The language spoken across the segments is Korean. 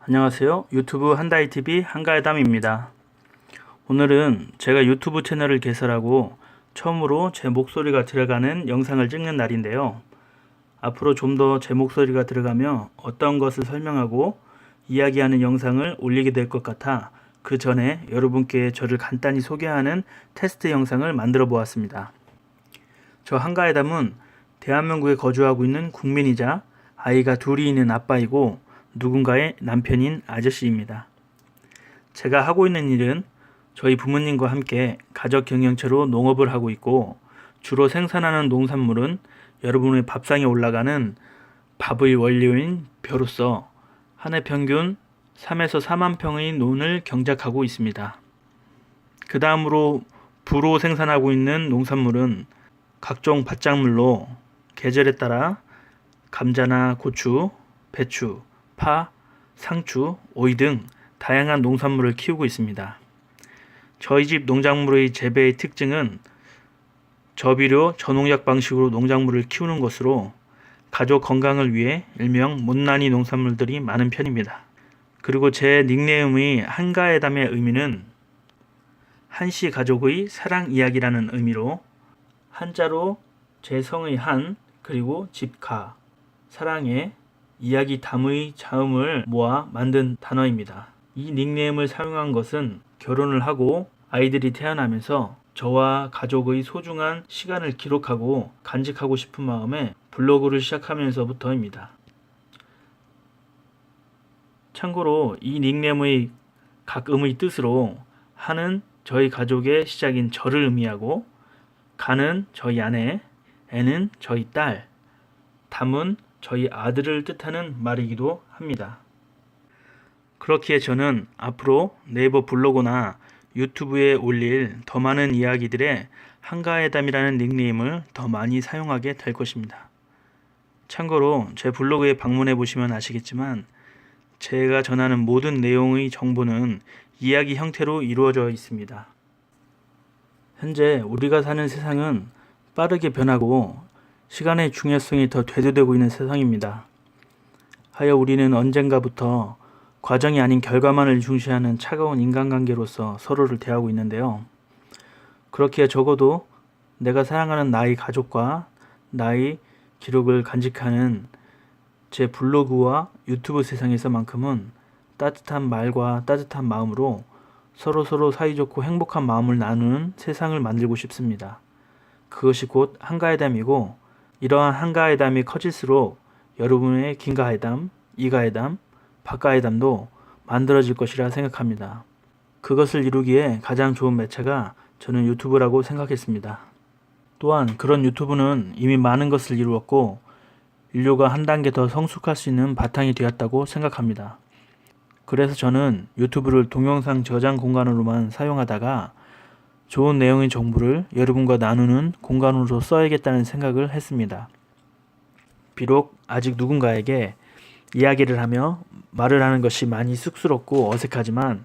안녕하세요. 유튜브 한다이TV 한가해담입니다. 오늘은 제가 유튜브 채널을 개설하고 처음으로 제 목소리가 들어가는 영상을 찍는 날인데요. 앞으로 좀 더 제 목소리가 들어가며 어떤 것을 설명하고 이야기하는 영상을 올리게 될 것 같아 그 전에 여러분께 저를 간단히 소개하는 테스트 영상을 만들어 보았습니다. 저 한가해담은 대한민국에 거주하고 있는 국민이자 아이가 둘이 있는 아빠이고 누군가의 남편인 아저씨입니다. 제가 하고 있는 일은 저희 부모님과 함께 가족 경영체로 농업을 하고 있고 주로 생산하는 농산물은 여러분의 밥상에 올라가는 밥의 원료인 벼로서 한 해 평균 3에서 4만 평의 논을 경작하고 있습니다. 그 다음으로 부로 생산하고 있는 농산물은 각종 밭작물로 계절에 따라 감자나 고추, 배추, 파, 상추, 오이 등 다양한 농산물을 키우고 있습니다. 저희 집 농작물의 재배의 특징은 저비료, 저농약 방식으로 농작물을 키우는 것으로 가족 건강을 위해 일명 못난이 농산물들이 많은 편입니다. 그리고 제 닉네임의 한가해담의 의미는 한씨 가족의 사랑 이야기라는 의미로 한자로 제 성의 한 그리고 집가 사랑의 이야기 담의 자음을 모아 만든 단어입니다. 이 닉네임을 사용한 것은 결혼을 하고 아이들이 태어나면서 저와 가족의 소중한 시간을 기록하고 간직하고 싶은 마음에 블로그를 시작하면서부터입니다. 참고로 이 닉네임의 각 음의 뜻으로 한은 저희 가족의 시작인 저를 의미하고 가는 저희 아내, 애는 저희 딸, 담은 저희 아들을 뜻하는 말이기도 합니다. 그렇기에 저는 앞으로 네이버 블로그나 유튜브에 올릴 더 많은 이야기들의 한가해담이라는 닉네임을 더 많이 사용하게 될 것입니다. 참고로 제 블로그에 방문해 보시면 아시겠지만 제가 전하는 모든 내용의 정보는 이야기 형태로 이루어져 있습니다. 현재 우리가 사는 세상은 빠르게 변하고 시간의 중요성이 더 대두되고 있는 세상입니다. 하여 우리는 언젠가부터 과정이 아닌 결과만을 중시하는 차가운 인간관계로서 서로를 대하고 있는데요. 그렇기에 적어도 내가 사랑하는 나의 가족과 나의 기록을 간직하는 제 블로그와 유튜브 세상에서만큼은 따뜻한 말과 따뜻한 마음으로 서로 서로 사이좋고 행복한 마음을 나누는 세상을 만들고 싶습니다. 그것이 곧 한가해담이고 이러한 한가해담이 커질수록 여러분의 긴가해담, 이가해담, 박가해담도 만들어질 것이라 생각합니다. 그것을 이루기에 가장 좋은 매체가 저는 유튜브라고 생각했습니다. 또한 그런 유튜브는 이미 많은 것을 이루었고 인류가 한 단계 더 성숙할 수 있는 바탕이 되었다고 생각합니다. 그래서 저는 유튜브를 동영상 저장 공간으로만 사용하다가 좋은 내용의 정보를 여러분과 나누는 공간으로 써야겠다는 생각을 했습니다. 비록 아직 누군가에게 이야기를 하며 말을 하는 것이 많이 쑥스럽고 어색하지만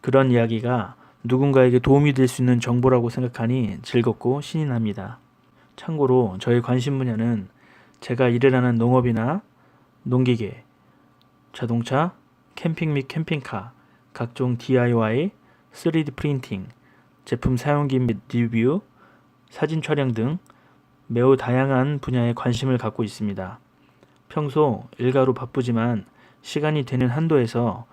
그런 이야기가 누군가에게 도움이 될 수 있는 정보라고 생각하니 즐겁고 신이 납니다. 참고로 저의 관심 분야는 제가 일을 하는 농업이나 농기계, 자동차, 캠핑 및 캠핑카, 각종 DIY, 3D 프린팅, 제품 사용기 및 리뷰, 사진 촬영 등 매우 다양한 분야에 관심을 갖고 있습니다. 평소 일가로 바쁘지만 시간이 되는 한도에서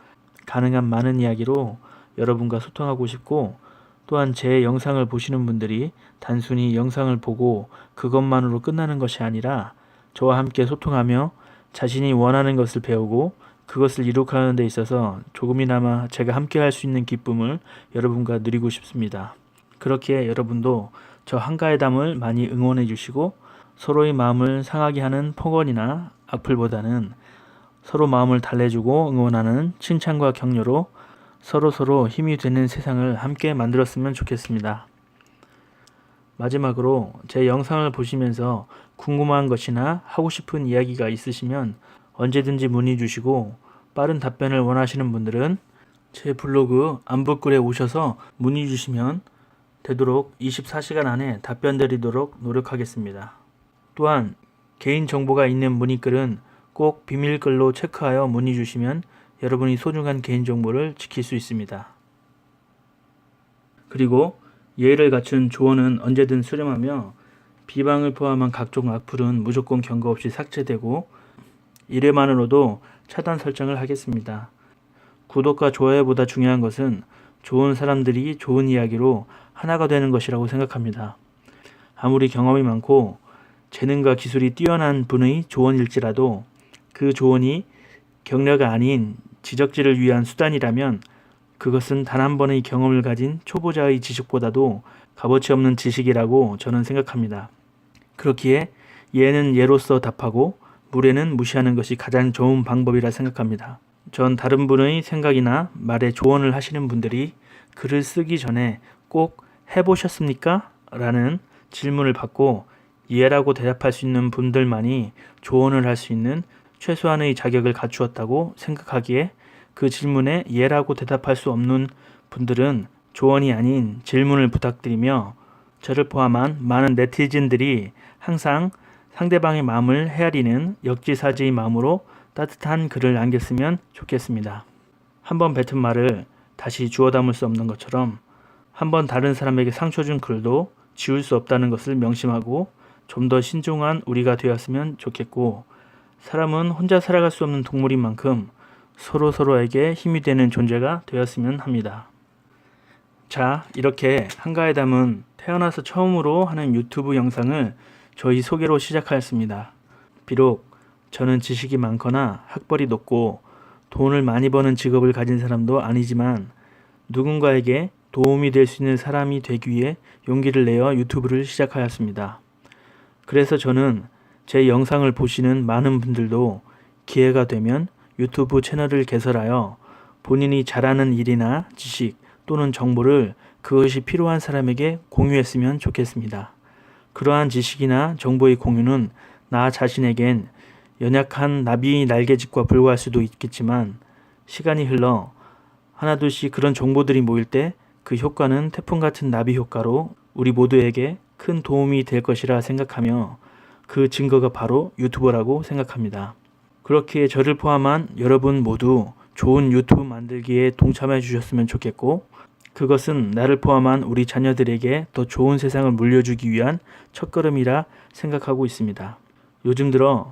가능한 많은 이야기로 여러분과 소통하고 싶고 또한 제 영상을 보시는 분들이 단순히 영상을 보고 그것만으로 끝나는 것이 아니라 저와 함께 소통하며 자신이 원하는 것을 배우고 그것을 이룩하는 데 있어서 조금이나마 제가 함께 할 수 있는 기쁨을 여러분과 누리고 싶습니다. 그렇기에 여러분도 저 한가해담을 많이 응원해 주시고 서로의 마음을 상하게 하는 폭언이나 악플보다는 서로 마음을 달래주고 응원하는 칭찬과 격려로 서로 서로 힘이 되는 세상을 함께 만들었으면 좋겠습니다. 마지막으로 제 영상을 보시면서 궁금한 것이나 하고 싶은 이야기가 있으시면 언제든지 문의 주시고 빠른 답변을 원하시는 분들은 제 블로그 안부글에 오셔서 문의 주시면 되도록 24시간 안에 답변 드리도록 노력하겠습니다. 또한 개인 정보가 있는 문의글은 꼭 비밀글로 체크하여 문의 주시면 여러분이 소중한 개인 정보를 지킬 수 있습니다. 그리고 예의를 갖춘 조언은 언제든 수렴하며 비방을 포함한 각종 악플은 무조건 경고 없이 삭제되고 이래만으로도 차단 설정을 하겠습니다. 구독과 좋아요보다 중요한 것은 좋은 사람들이 좋은 이야기로 하나가 되는 것이라고 생각합니다. 아무리 경험이 많고 재능과 기술이 뛰어난 분의 조언일지라도 그 조언이 격려가 아닌 지적질을 위한 수단이라면 그것은 단 한 번의 경험을 가진 초보자의 지식보다도 값어치 없는 지식이라고 저는 생각합니다. 그렇기에 예는 예로서 답하고 무례는 무시하는 것이 가장 좋은 방법이라 생각합니다. 전 다른 분의 생각이나 말에 조언을 하시는 분들이 글을 쓰기 전에 꼭 해보셨습니까? 라는 질문을 받고 예라고 대답할 수 있는 분들만이 조언을 할 수 있는 최소한의 자격을 갖추었다고 생각하기에 그 질문에 예라고 대답할 수 없는 분들은 조언이 아닌 질문을 부탁드리며 저를 포함한 많은 네티즌들이 항상 상대방의 마음을 헤아리는 역지사지의 마음으로 따뜻한 글을 남겼으면 좋겠습니다. 한 번 뱉은 말을 다시 주워 담을 수 없는 것처럼 한 번 다른 사람에게 상처 준 글도 지울 수 없다는 것을 명심하고 좀 더 신중한 우리가 되었으면 좋겠고 사람은 혼자 살아갈 수 없는 동물인 만큼 서로 서로에게 힘이 되는 존재가 되었으면 합니다. 자, 이렇게 한가에 담은 태어나서 처음으로 하는 유튜브 영상을 저희 소개로 시작하였습니다. 비록 저는 지식이 많거나 학벌이 높고 돈을 많이 버는 직업을 가진 사람도 아니지만 누군가에게 도움이 될 수 있는 사람이 되기 위해 용기를 내어 유튜브를 시작하였습니다. 그래서 저는 제 영상을 보시는 많은 분들도 기회가 되면 유튜브 채널을 개설하여 본인이 잘하는 일이나 지식 또는 정보를 그것이 필요한 사람에게 공유했으면 좋겠습니다. 그러한 지식이나 정보의 공유는 나 자신에겐 연약한 나비의 날개짓과 불과할 수도 있겠지만 시간이 흘러 하나둘씩 그런 정보들이 모일 때 그 효과는 태풍 같은 나비 효과로 우리 모두에게 큰 도움이 될 것이라 생각하며 그 증거가 바로 유튜버라고 생각합니다. 그렇기에 저를 포함한 여러분 모두 좋은 유튜브 만들기에 동참해 주셨으면 좋겠고 그것은 나를 포함한 우리 자녀들에게 더 좋은 세상을 물려주기 위한 첫걸음이라 생각하고 있습니다. 요즘 들어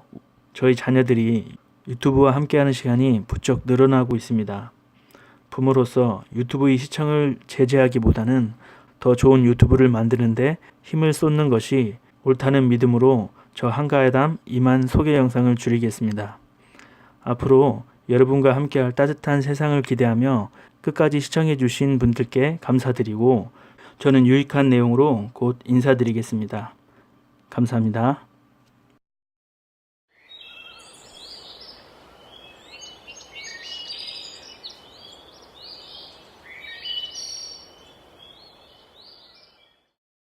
저희 자녀들이 유튜브와 함께하는 시간이 부쩍 늘어나고 있습니다. 부모로서 유튜브의 시청을 제재하기보다는 더 좋은 유튜브를 만드는데 힘을 쏟는 것이 옳다는 믿음으로 저 한가해담 이만 소개 영상을 줄이겠습니다. 앞으로 여러분과 함께할 따뜻한 세상을 기대하며 끝까지 시청해주신 분들께 감사드리고 저는 유익한 내용으로 곧 인사드리겠습니다. 감사합니다.